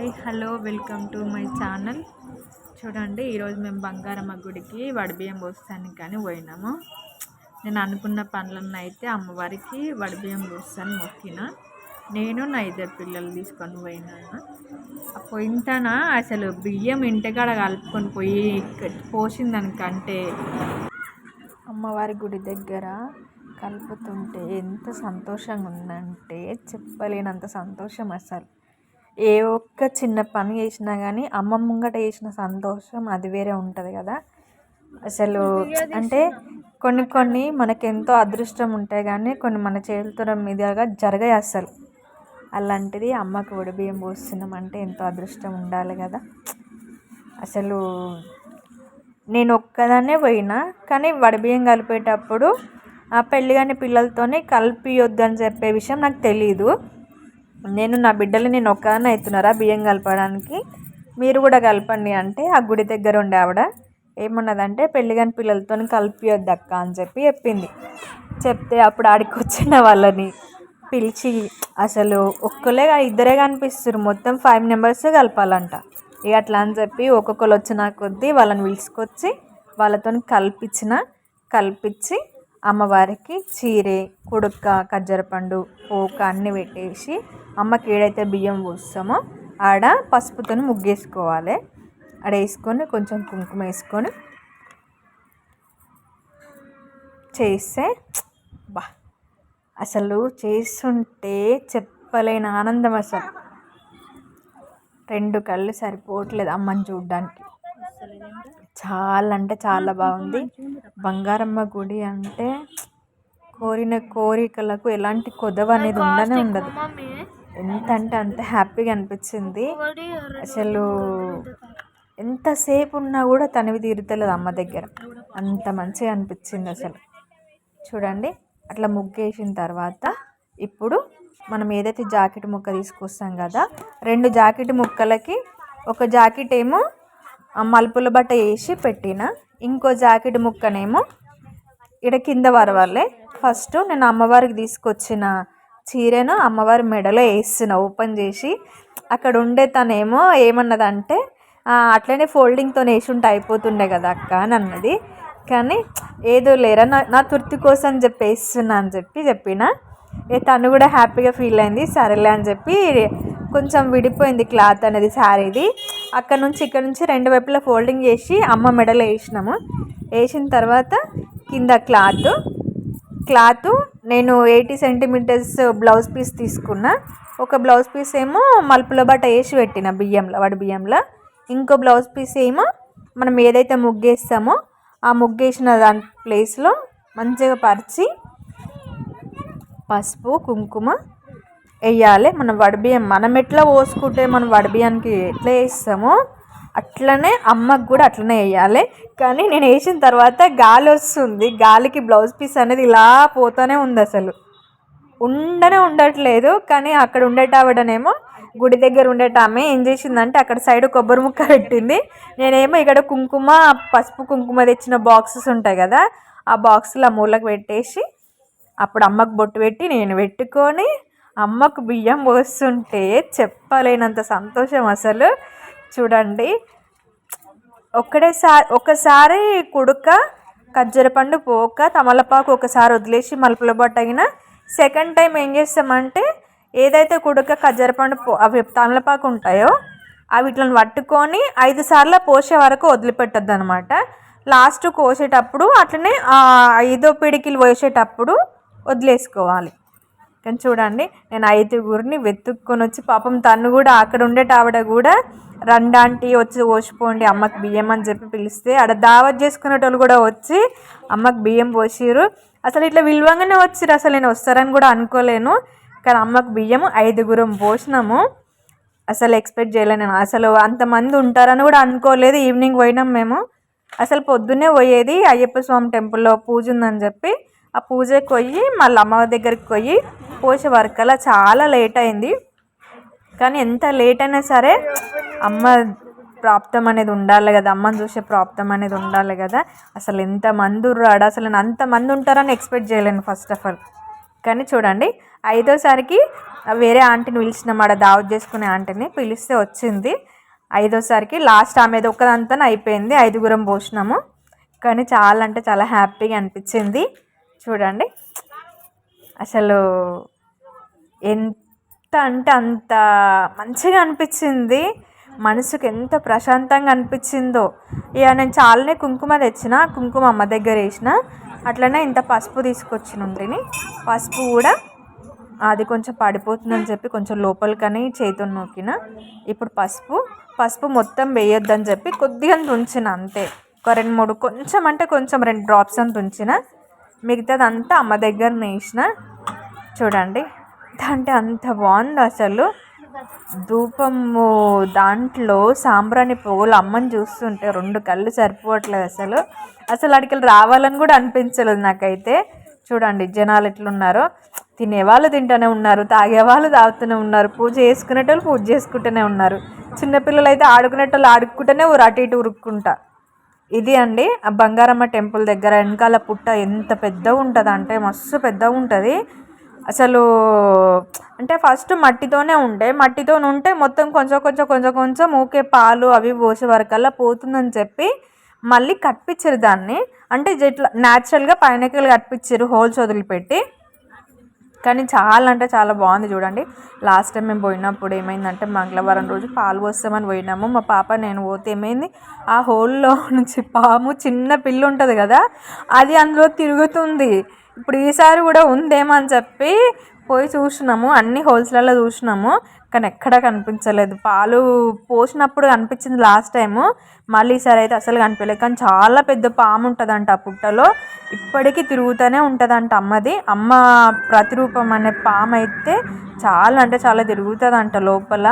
Hi hello welcome to my channel. చూడండి ఈరోజు మేము బంగారమ్మ గుడికి వడిబియ్యం పోస్తానికి కానీ పోయినాము. నేను అనుకున్న పనులన్నీ అయితే అమ్మవారికి వడిబియ్యం పోస్తాను మొక్కిన. నేను నా ఇద్దరు పిల్లలు తీసుకొని పోయినాను. ఆ అసలు బియ్యం ఇంటికాడ కలుపుకొని పోయి పోసిన దానికంటే అమ్మవారి గుడి దగ్గర కలుపుతుంటే ఎంత సంతోషంగా ఉందంటే చెప్పలేనంత సంతోషం అసలు. ఏ ఒక్క చిన్న పని చేసినా కానీ అమ్మ ముంగట చేసిన సంతోషం అది వేరే ఉంటుంది కదా. అసలు అంటే కొన్ని కొన్ని మనకెంతో ఎంతో అదృష్టం ఉంటాయి కానీ కొన్ని మన చేతుల మీదుగా జరగాయి అసలు అలాంటిది అమ్మకు బియ్యం పోస్తున్నాం అంటే ఎంతో అదృష్టం ఉండాలి కదా. అసలు నేను ఒక్కదాన్నే పోయినా కానీ వడిబియ్యం కలిపేటప్పుడు ఆ పెళ్ళి కాని పిల్లలతోనే కలిపియొద్దు అని చెప్పే విషయం నాకు తెలీదు. నేను నా బిడ్డలు నేను ఒక్కదాన్ని అవుతున్నారా బియ్యం కలపడానికి? మీరు కూడా కలపండి అంటే ఆ గుడి దగ్గర ఉండే ఆవిడ ఏమన్నదంటే పెళ్ళి కాని పిల్లలతో కలిపియొద్దు అక్క అని చెప్పి చెప్పింది. చెప్తే అప్పుడు ఆడికి వచ్చిన వాళ్ళని పిలిచి అసలు ఒక్కలే ఇద్దరే కనిపిస్తారు మొత్తం ఫైవ్ మెంబర్స్ కలపాలంట. ఇక అట్లా అని చెప్పి ఒక్కొక్కరు వచ్చిన కొద్దీ వాళ్ళని పిలుచుకొచ్చి వాళ్ళతో కల్పించిన కల్పించి అమ్మవారికి చీరే కుడుక్క ఖజ్జరపండు పోక అన్నీ పెట్టేసి అమ్మకి ఏడైతే బియ్యం పోస్తామో ఆడ పసుపుతో ముగ్గేసుకోవాలి. ఆడ వేసుకొని కొంచెం కుంకుమ వేసుకొని చేస్తే బా. అసలు చేస్తుంటే చెప్పలేని ఆనందం అసలు. రెండు కళ్ళు సరిపోవట్లేదు అమ్మని చూడడానికి. చాలా అంటే చాలా బాగుంది. బంగారమ్మ గుడి అంటే కోరిన కోరికలకు ఎలాంటి కొదవ అనేది ఉండనే ఉండదు. ఎంత అంటే అంత హ్యాపీగా అనిపించింది. అసలు ఎంతసేపు ఉన్నా కూడా తనివి తీరుతలేదు అమ్మ దగ్గర. అంత మంచిగా అనిపించింది అసలు. చూడండి అట్లా ముగ్గేసిన తర్వాత ఇప్పుడు మనం ఏదైతే జాకెట్ ముక్క తీసుకొస్తాం కదా రెండు జాకెట్ ముక్కలకి ఒక జాకెట్ ఏమో మలుపుల బట్ట వేసి పెట్టిన. ఇంకో జాకెట్ ముక్కనేమో ఇక్కడ కింద వరవాలే ఫస్ట్ నేను అమ్మవారికి తీసుకొచ్చిన చీరను అమ్మవారి మెడలో వేస్తున్న ఓపెన్ చేసి. అక్కడ ఉండే తనేమో ఏమన్నదంటే అట్లనే ఫోల్డింగ్తో వేసి ఉంటే అయిపోతుండే కదా అక్క అని అన్నది. కానీ ఏదో లేరా నా నా తృప్తి కోసం చెప్పి వేస్తున్నా అని చెప్పి చెప్పిన. ఏ తను కూడా హ్యాపీగా ఫీల్ అయింది సరేలే అని చెప్పి కొంచెం విడిపోయింది క్లాత్ అనేది శారీది. అక్కడ నుంచి ఇక్కడ నుంచి రెండు వైపులా ఫోల్డింగ్ చేసి అమ్మ మెడలో వేసినాము. వేసిన తర్వాత కింద క్లాత్. క్లాత్ నేను ఎయిటీ సెంటీమీటర్స్ బ్లౌజ్ పీస్ తీసుకున్నా. ఒక బ్లౌజ్ పీస్ ఏమో మలుపుల బట్ట వేసి పెట్టిన బియ్యంలో వాడి బియ్యంలో. ఇంకో బ్లౌజ్ పీస్ ఏమో మనం ఏదైతే ముగ్గేస్తామో ఆ ముగ్గేసిన దాని ప్లేస్లో మంచిగా పరిచి పసుపు కుంకుమ వేయాలి. మనం వడబియ్యం మనం ఎట్లా పోసుకుంటే మనం వడబియ్యానికి ఎట్లా వేస్తామో అట్లనే అమ్మకు కూడా అట్లనే వేయాలి. కానీ నేను వేసిన తర్వాత గాలి వస్తుంది. గాలికి బ్లౌజ్ పీస్ అనేది ఇలా పోతూనే ఉంది అసలు. ఉండనే ఉండట్లేదు. కానీ అక్కడ ఉండేటావిడనేమో గుడి దగ్గర ఉండేటామె ఏం చేసిందంటే అక్కడ సైడ్ కొబ్బరి ముక్క పెట్టింది. నేనేమో ఇక్కడ కుంకుమ పసుపు కుంకుమ తెచ్చిన బాక్సెస్ ఉంటాయి కదా ఆ బాక్స్లో ఆ మూలకు పెట్టేసి అప్పుడు అమ్మకు బొట్టు పెట్టి నేను పెట్టుకొని అమ్మకు బియ్యం పోస్తుంటే చెప్పలేనంత సంతోషం అసలు. చూడండి. ఒకటేసారి ఒకసారి కుడుక ఖర్జూర పండు పోక తమలపాకు ఒకసారి వదిలేసి మలుపుల బొట్టగిన సెకండ్ టైం ఏం చేస్తామంటే ఏదైతే కుడుక ఖర్జూర పండు అవి తమలపాకు ఉంటాయో అవి ఇట్లను పట్టుకొని ఐదు సార్లు పోసే వరకు వదిలిపెట్టద్దు అనమాట లాస్ట్ కోసేటప్పుడు అట్లనే ఐదో పిడికిలు పోసేటప్పుడు వదిలేసుకోవాలి. కానీ చూడండి. నేను ఐదుగురిని వెతుక్కొని వచ్చి పాపం తను కూడా అక్కడ ఉండేట ఆవిడ కూడా రండాంటి వచ్చి పోసిపోండి అమ్మకి బియ్యం అని చెప్పి పిలిస్తే ఆడ దావత్ చేసుకునేటోళ్ళు కూడా వచ్చి అమ్మకి బియ్యం పోసిరు అసలు ఇట్లా విలువంగానే వచ్చిరు అసలు నేను వస్తారని కూడా అనుకోలేను. కానీ అమ్మకు బియ్యం ఐదుగురం పోసినాము. అసలు ఎక్స్పెక్ట్ చేయలేను నేను. అసలు అంతమంది ఉంటారని కూడా అనుకోలేదు. ఈవినింగ్ పోయినాం మేము. అసలు పొద్దున్నే పోయేది అయ్యప్ప స్వామి టెంపుల్లో పూజ ఉందని చెప్పి ఆ పూజకి పోయి మళ్ళీ అమ్మ దగ్గరికి పోయి పోసే వరకల్లా చాలా లేట్ అయింది. కానీ ఎంత లేట్ అయినా సరే అమ్మ ప్రాప్తం అనేది ఉండాలి కదా. అమ్మని చూసే ప్రాప్తం అనేది ఉండాలి కదా. అసలు ఎంత మంది ఉర్రాడు అసలు అంతమంది ఉంటారని ఎక్స్పెక్ట్ చేయలేను ఫస్ట్ ఆఫ్ ఆల్ కానీ చూడండి ఐదోసారికి వేరే ఆంటీని పిలిచిన ఆడ దావత్ చేసుకునే ఆంటీని పిలిస్తే వచ్చింది. ఐదోసారికి లాస్ట్ ఆమెది ఒక్కదంతా అయిపోయింది. ఐదుగురం పోసినాము. కానీ చాలా అంటే చాలా హ్యాపీగా అనిపించింది. చూడండి. అసలు ఎంత అంటే అంత మంచిగా అనిపించింది. మనసుకు ఎంత ప్రశాంతంగా అనిపించిందో. ఇక నేను చాలానే కుంకుమ తెచ్చిన కుంకుమ అమ్మ దగ్గర వేసిన. అట్లనే ఇంత పసుపు తీసుకొచ్చిన ఉంటిని. పసుపు కూడా అది కొంచెం పడిపోతుందని చెప్పి కొంచెం లోపలికని చేతులు నూకిన ఇప్పుడు పసుపు పసుపు మొత్తం వేయొద్దని చెప్పి కొద్దిగా తుంచిన అంతే. ఒక రెండు మూడు కొంచెం అంటే కొంచెం రెండు డ్రాప్స్ అని తుంచిన. మిగతాదంతా అమ్మ దగ్గర వేసిన. చూడండి అంటే అంత బాగుంది అసలు. ధూపము దాంట్లో సాంబ్రాణి పువ్వులు అమ్మని చూస్తుంటే రెండు కళ్ళు సరిపోవట్లేదు అసలు. అసలు అడికి రావాలని కూడా అనిపించలేదు నాకైతే. చూడండి జనాలు ఎట్లున్నారో. తినేవాళ్ళు తింటూనే ఉన్నారు తాగేవాళ్ళు తాగుతూనే ఉన్నారు పూజ చేసుకునేటోళ్ళు పూజ చేసుకుంటూనే ఉన్నారు. చిన్నపిల్లలు అయితే ఆడుకునేటోళ్ళు ఆడుకుంటూనే ఊరు అటు ఇటు ఉరుక్కుంటా. ఇది అండి ఆ బంగారమ్మ టెంపుల్ దగ్గర వెనకాల పుట్ట ఎంత పెద్దగా ఉంటుంది అంటే మస్తు పెద్దగా ఉంటుంది. అసలు అంటే ఫస్ట్ మట్టితోనే ఉండే మట్టితో ఉంటే మొత్తం కొంచెం కొంచెం కొంచెం కొంచెం ఊకే పాలు అవి పోసే వరకల్లా పోతుందని చెప్పి మళ్ళీ కట్టించారు దాన్ని. అంటే ఇట్లా న్యాచురల్గా పైనకి కట్టించారు హోల్స్ వదిలిపెట్టి. కానీ చాలా అంటే చాలా బాగుంది చూడండి. లాస్ట్ టైం మేము పోయినప్పుడు ఏమైందంటే మంగళవారం రోజు పాలు పోస్తామని పోయినాము. మా పాప నేను పోతే ఏమైంది? ఆ హోల్లో నుంచి పాము చిన్న పిల్లు ఉంటుంది కదా అది అందులో తిరుగుతుంది. ఇప్పుడు ఈసారి కూడా ఉందేమో అని చెప్పి పోయి చూసినాము అన్ని హోల్సేల్లో చూసినాము. కానీ ఎక్కడ కనిపించలేదు. పాలు పోసినప్పుడు కనిపించింది లాస్ట్ టైము మళ్ళీ ఈసారి అయితే అసలు కనిపించలేదు. కానీ చాలా పెద్ద పాము ఉంటుందంట ఆ పుట్టలో. ఇప్పటికీ తిరుగుతూనే ఉంటుందంట అమ్మది. అమ్మ ప్రతిరూపం అనే పాము అయితే చాలా అంటే చాలా తిరుగుతుందంట లోపల.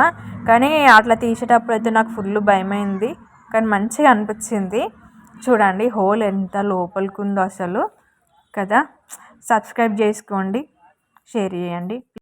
కానీ అట్లా తీసేటప్పుడు అయితే నాకు ఫుల్ భయమైంది. కానీ మంచిగా అనిపించింది. చూడండి హోల్ ఎంత లోపలికి ఉందో అసలు. కదా? సబ్స్క్రైబ్ చేసుకోండి. షేర్ చేయండి.